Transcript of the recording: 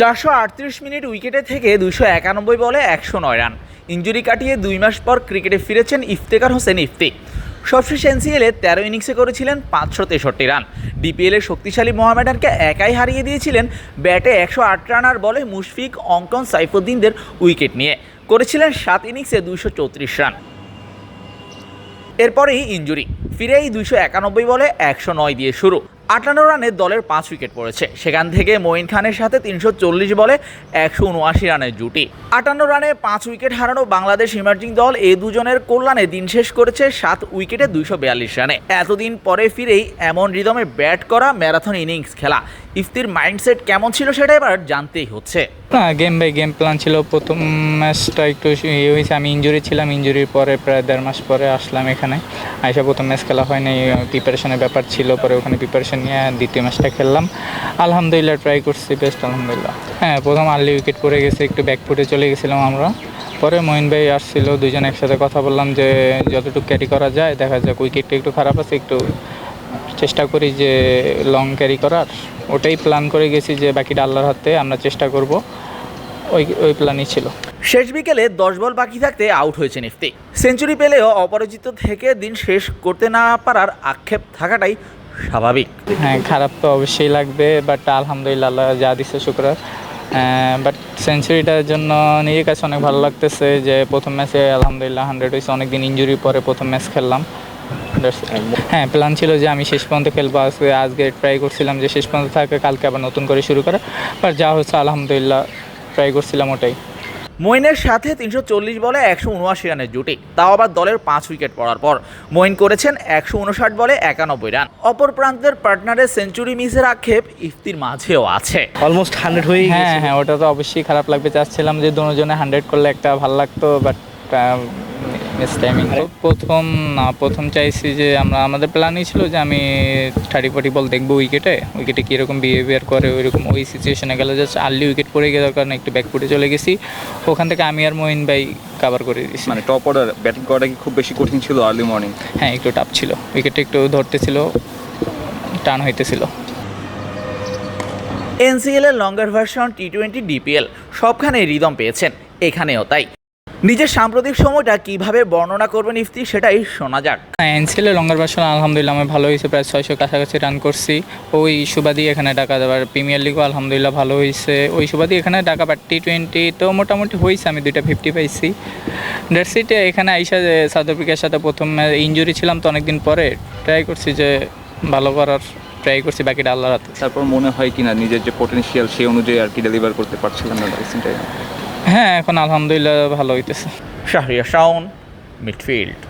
চারশো আটত্রিশ মিনিট উইকেটে থেকে দুশো একানব্বই বলে একশো নয় রান। ইঞ্জুরি কাটিয়ে দুই মাস পর ক্রিকেটে ফিরেছেন ইফতেখার হোসেন ইফতি। সবশেষ এনসিএলে তেরো ইনিংসে করেছিলেন পাঁচশো তেষট্টি রান। ডিপিএলে শক্তিশালী মোহামেডানকে একাই হারিয়ে দিয়েছিলেন ব্যাটে একশো আট রান আর বলে মুশফিক, অঙ্কন, সাইফুদ্দিনদের উইকেট নিয়ে। করেছিলেন সাত ইনিংসে দুইশো চৌত্রিশ রান। এরপরেই ইঞ্জুরি। ফিরেই দুইশো একানব্বই বলে একশো নয় দিয়ে শুরু। আটান্ন রানে দলের পাঁচ উইকেট পড়েছে। সেখান থেকে মঈন খানের সাথে তিনশো চল্লিশ বলে একশো উনআশি রানের জুটি। আটান্ন রানে পাঁচ উইকেট হারানো বাংলাদেশ ইমার্জিং দল এ দুজনের কল্যাণে দিন শেষ করেছে সাত উইকেটে দুইশো বিয়াল্লিশ রানে। এতদিন পরে ফিরেই এমন রিদমে ব্যাট করা ম্যারাথন ইনিংস খেলা। ইফতির মাইন্ডসেট কেমন ছিল সেটা এবার জানতেই হচ্ছে। না গেম বাই গেম প্ল্যান ছিল। প্রথম ম্যাচটা একটু ইয়ে হয়েছে। আমি ইঞ্জুরি ছিলাম। ইঞ্জুরির পরে প্রায় দেড় মাস পরে আসলাম এখানে। আইসা প্রথম ম্যাচ খেলা হয়নি। প্রিপারেশনের ব্যাপার ছিল। পরে ওখানে প্রিপারেশন নিয়ে দ্বিতীয় ম্যাচটা খেললাম। আলহামদুলিল্লাহ ট্রাই করছি বেস্ট আলহামদুলিল্লাহ। হ্যাঁ প্রথম আর্লি উইকেট পড়ে গেছে, একটু ব্যাক ফুটে চলে গেছিলাম আমরা। পরে মঈন ভাই আসছিল দুজন একসাথে কথা বললাম যে যতটুকু ক্যারি করা যায়, দেখা যাক উইকেটটা একটু খারাপ আছে, একটু চেষ্টা করি যে লং ক্যারি করার। ওটাই প্ল্যান করে গেছি যে বাকিটা আল্লাহর হাতে, আমরা চেষ্টা করব। ওই ওই প্ল্যানই ছিল। শেষ বিকেলে দশ বল বাকি থাকতে আউট হয়েছে ইফতি সেঞ্চুরি পেলেও অপরাজিত থেকে দিন শেষ করতে না পারার আক্ষেপ থাকাটাই স্বাভাবিক। হ্যাঁ খারাপ তো অবশ্যই লাগবে বাট আলহামদুলিল্লাহ যা দিচ্ছে শুক্র। বাট সেঞ্চুরিটার জন্য নিজের কাছে অনেক ভালো লাগতেছে যে প্রথম ম্যাচে আলহামদুলিল্লাহ হান্ড্রেড হয়েছে অনেক দিন ইঞ্জুরির পরে প্রথম ম্যাচ খেললাম। হ্যাঁ প্ল্যান ছিল যে আমি শেষ পর্যন্ত খেলব, আজকে আজকে ট্রাই করছিলাম যে শেষ পর্যন্ত থাকে, কালকে আবার নতুন করে শুরু করা। বাট যা হচ্ছে আলহামদুলিল্লাহ ট্রাই করছিলাম ওটাই। মইনের সাথে তিনশো চল্লিশ বলে একশো উনআশি রানের জুটি। তাও আবার দলের পাঁচ উইকেট পড়ার পর। মইন করেছেন একশো উনষাট বলে একানব্বই রান। অপর প্রান্তের পার্টনারের সেঞ্চুরি মিসের আক্ষেপ ইফতির মাঝেও আছে। অলমোস্ট হান্ড্রেড হয়ে হ্যাঁ গেছে হ্যাঁ ওটা তো অবশ্যই খারাপ লাগবে। চাচ্ছিলাম যে দুজনে হান্ড্রেড করলে একটা ভালো লাগতো বাট মিস টাইমিং প্রথম না প্রথম চাইছি যে আমরা আমাদের প্ল্যানই ছিল যে আমি থার্টি ফোর্টি বল দেখব উইকেটে উইকেটে কীরকম বিহেভিয়ার করে ওইরকম ওই সিচুয়েশনে গেলে। জাস্ট আর্লি উইকেট পড়ে গেছে কারণে একটু ব্যাক ফুটে চলে গেছি। ওখান থেকে আমি আর মঈন ভাই কাভার করে দিয়েছি। মানে টপ অর্ডার ব্যাটিং করাটা কি খুব বেশি কঠিন ছিল আর্লি মর্নিং হ্যাঁ একটু টাফ ছিল। উইকেটে একটু ধরতেছিল টান হইতেছিল এনসিএল এর longer version T twenty DPL সবখানে রিদম পেয়েছেন। এখানেও তাই। নিজের সাম্প্রতিক সময়টা কীভাবে বর্ণনা করবেন ইফতি সেটাই শোনা যাক। হ্যাঁ এনসিএলে লঙ্গার ভার্সন আলহামদুলিল্লাহ আমার ভালো হয়েছে। প্রায় ছয়শো কাছাকাছি রান করছি। ওই সুবাদি এখানে ডাকা দেওয়ার প্রিমিয়ার লিগও আলহামদুলিল্লাহ ভালো হয়েছে। ওই সুবাদি এখানে ডাকা বাট টি টোয়েন্টি তো মোটামুটি হয়েছে আমি দুইটা ফিফটি পাইছি। ডেটসিটে এখানে আইসা যে সাউথ আফ্রিকার সাথে প্রথম ইঞ্জুরি ছিলাম তো অনেকদিন পরে। ট্রাই করছি যে ভালো করার ট্রাই করছি বাকিটা আল্লাহর হাতে। তারপর মনে হয় কিনা নিজের যে পটেনশিয়াল সেই অনুযায়ী আর কি ডেলিভার করতে পারছিলাম না টাইমে হ্যাঁ এখন আলহামদুলিল্লাহ ভালো হইতেছে। শাহরিয়া শাওন মিডফিল্ড